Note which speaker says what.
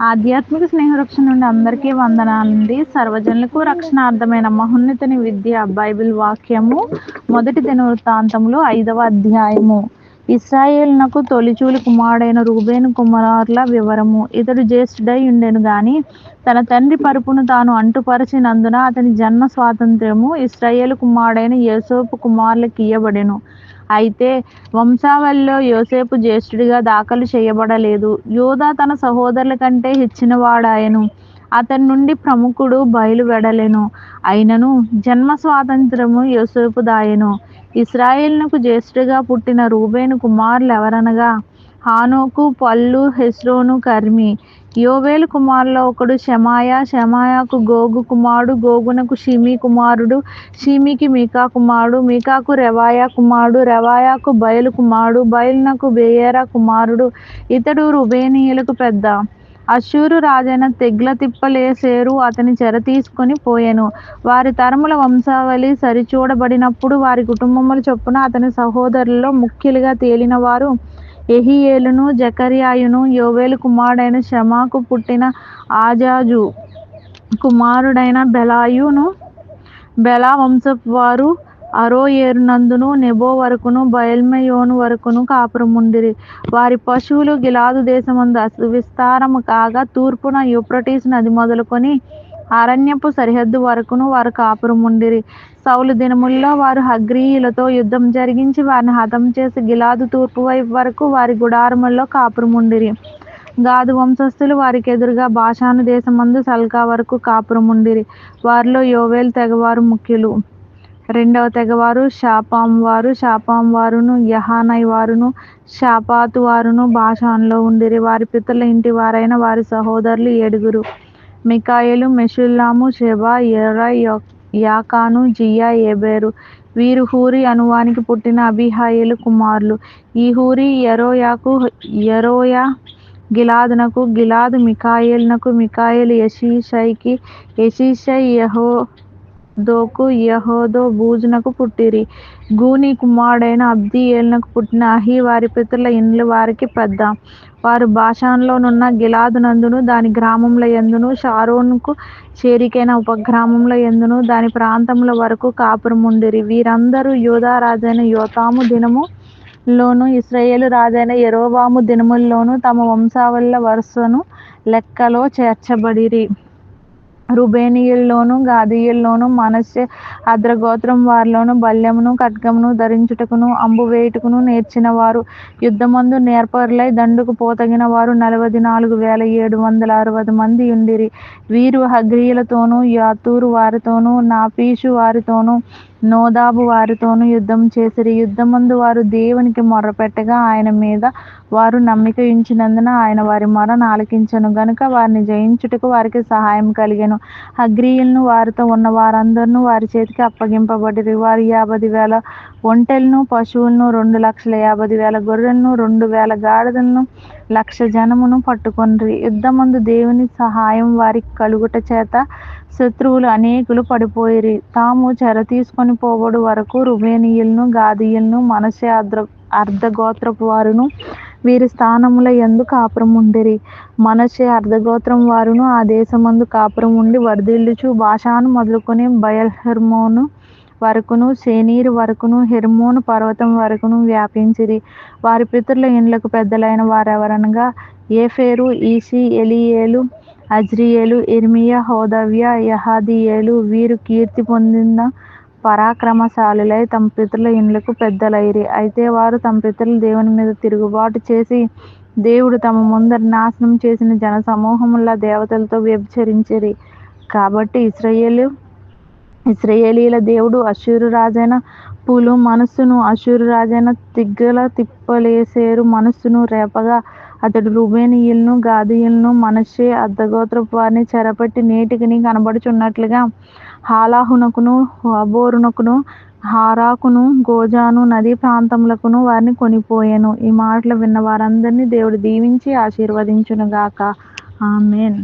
Speaker 1: ఆధ్యాత్మిక స్నేహరక్షణ నుండి అందరికీ వందనాలండి సర్వజనులకు రక్షణార్థమైన మహోన్నతని విద్య బైబిల్ వాక్యము మొదటి దినవృత్తాంతములు ఐదవ అధ్యాయము. ఇస్రాయేల్నకు తొలిచూలి కుమారుడైన రూబేను కుమారుల వివరము. ఇతడు జ్యేష్ఠుడై ఉండెను గాని తన తండ్రి పరుపును తాను అంటుపరిచినందున అతని జన్మ స్వాతంత్ర్యము ఇస్రాయేల్ కుమారుడైన యోసేపు కుమారులకు ఇయ్యబడెను. అయితే వంశావళిలో యోసేపు జ్యేష్ఠుడిగా దాఖలు చేయబడలేదు. యోధా తన సహోదరుల కంటే హెచ్చినవాడాయను. అతని నుండి ప్రముఖుడు బయలువెడలెను. అయినను జన్మ స్వాతంత్రము యోసేపు దాయెను. ఇస్రాయేల్నకు జ్యేష్ఠుడిగా పుట్టిన రూబేను కుమారులు ఎవరనగా హానోకు పల్లు హెస్రోను కర్మి. యోవేలు కుమారులో ఒకడు శమాయ శమాయాకు గోగు కుమారుడు గోగునకు షిమి కుమారుడు షిమికి మీకా కుమారుడు మీకాకు రెవాయా కుమారుడు రెవాయాకు బయలు కుమారుడు బయలునకు బేయేరా కుమారుడు. ఇతడు రుబేనీయులకు పెద్ద. అశూరు రాజైన తెగ్ల తిప్పలేసేరు అతని చెర తీసుకొని పోయెను. వారి తరముల వంశావళి సరిచూడబడినప్పుడు వారి కుటుంబముల చొప్పున అతని సహోదరుల్లో ముఖ్యులుగా తేలిన వారు ఎహియేలును జకర్యాయును యోవేలు కుమారుడైన షమాకు పుట్టిన ఆజాజు కుమారుడైన బెలాయును బెలా వంశపు వారు అరోయేరునందును నెబో వరకును బయల్మెయోను వరకును కాపురముండిరి. వారి పశువులు గిలాదు దేశమందు విస్తారము కాగా తూర్పున యూప్రటీస్ నది మొదలుకొని అరణ్యపు సరిహద్దు వరకును వారు కాపురముండిరి. సౌలు దినముల్లో వారు హగ్రీయులతో యుద్ధం జరిగించి వారిని హతం చేసి గిలాదు తూర్పు వైపు వరకు వారి గుడారముల్లో కాపురముండిరి. గాదు వంశస్థులు వారికి ఎదురుగా భాషాను దేశమందు సల్కా వరకు కాపురముండిరి. వారిలో యోవేల్ తెగవారు ముఖ్యులు. రెండవ తెగవారు శాపాం వారు శాపాం వారును యహానై వారును శాపాతు వారును భాషాన్లో ఉండిరి. వారి పితల ఇంటి వారైన వారి సహోదరులు ఏడుగురు. మికాయలు మెషుల్లాము షెబా ఎర్ర యాకాను జియా ఏబేరు. వీరు హూరి అనువానికి పుట్టిన అభిహాయలు కుమారులు. ఈ హూరి ఎరోయాకు ఎరోయా గిలాదునకు గిలాదు మికాయల్నకు మికాయలు యషీషైకి యషీషై యహో దోకు యహోదో బూజునకు పుట్టిరి. గూని కుమారుడైన అబ్దియేలునకు పుట్టిన అహి వారి పితరుల ఇండ్లు వారికి పెద్ద. వారు భాషాన్లోనున్న గిలాదునందును దాని గ్రామముల ఎందును షారోన్కు చేరికైన ఉపగ్రామముల ఎందును దాని ప్రాంతముల వరకు కాపురముండిరి వీరందరూ యోధారాజైన రాజైన యోతాము దినము లోను ఇస్రాయేలు రాజైన యరోబాము దినముల్లోను తమ వంశావళుల వరుసను లెక్కలో చేర్చబడిరి. రుబేనియుల్లోనూ గాదీయుల్లోను మనస్సే అద్రగోత్రం వారిలోను బల్యమును ఖడ్గమును ధరించుటకును అంబు వేయుటకును నేర్చిన వారు యుద్ధమందు నేర్పరులై దండుకు పోతగిన వారు నలభై నాలుగు వేల ఏడు వందల అరవై మంది ఉండిరి. వీరు హగ్రీయులతోనూ యాతూరు వారితోనూ నాపీషు వారితోనూ నోదాబు వారితోనూ యుద్ధం చేసిరి. యుద్ధమందు వారు దేవునికి మొర్రపెట్టగా ఆయన మీద వారు నమ్మిక ఉంచినందున ఆయన వారి మొరను ఆలకించెను గనుక వారిని జయించుటకు వారికి సహాయం కలిగాను. హగ్రీయులను వారితో ఉన్న వారందరూ వారి చేతికి అప్పగింపబడిరి. వారు యాభై వేల ఒంటెలను పశువులను రెండు లక్షల యాభై వేల గొర్రెలను రెండు వేల గాడిదలను లక్ష జనమును పట్టుకొనిరి. యుద్ధమందు దేవుని సహాయం వారికి కలుగుట చేత శత్రువులు అనేకులు పడిపోయిరి. తాము చెర తీసుకొని పోబడు వరకు రుబేనియులను గాదీయులను మనసే అర్ధ అర్ధగోత్రపు వారును వీరి స్థానముల యందు కాపురం ఉండిరి మనసే అర్ధగోత్రం వారును ఆ దేశమందు కాపురం ఉండి వర్ధిల్లుచు భాషాను మొదలుకొని బయల్ హెర్మోను వరకును సేనీరు వరకును హెర్మోను పర్వతం వరకును వ్యాపించిరి. వారి పితరుల ఇండ్లకు పెద్దలైన వారెవరనగా ఏఫేరు ఈసి ఎలియేలు అజ్రియేలు ఇర్మియా హోదవ్య యహాదియేలు వీరు కీర్తి పొందిన పరాక్రమశాలులై తమ పితరుల ఇండ్లకు పెద్దలైరి. అయితే వారు తమ పితరులు దేవుని మీద తిరుగుబాటు చేసి దేవుడు తమ ముందర నాశనం చేసిన జన సమూహముల దేవతలతో వ్యభిచరించిరి. కాబట్టి ఇస్రయేలు ఇస్రయేలీల దేవుడు అశూరు రాజైన పులు మనస్సును అశూరు రాజైన తిగ్గల తిప్పలేసేరు మనస్సును రేపగా అతడు రుబేనీయులను గాదీయులను మనస్సే అర్ధగోత్రపు వారిని చెరపట్టి నేటికి కనబడుచున్నట్లుగా హాలాహునకును హబోరునకును హారాకును గోజాను నదీ ప్రాంతములకును వారిని కొనిపోయాను. ఈ మాటలు విన్న వారందరినీ దేవుడు దీవించి ఆశీర్వదించునుగాక. ఆమెన్.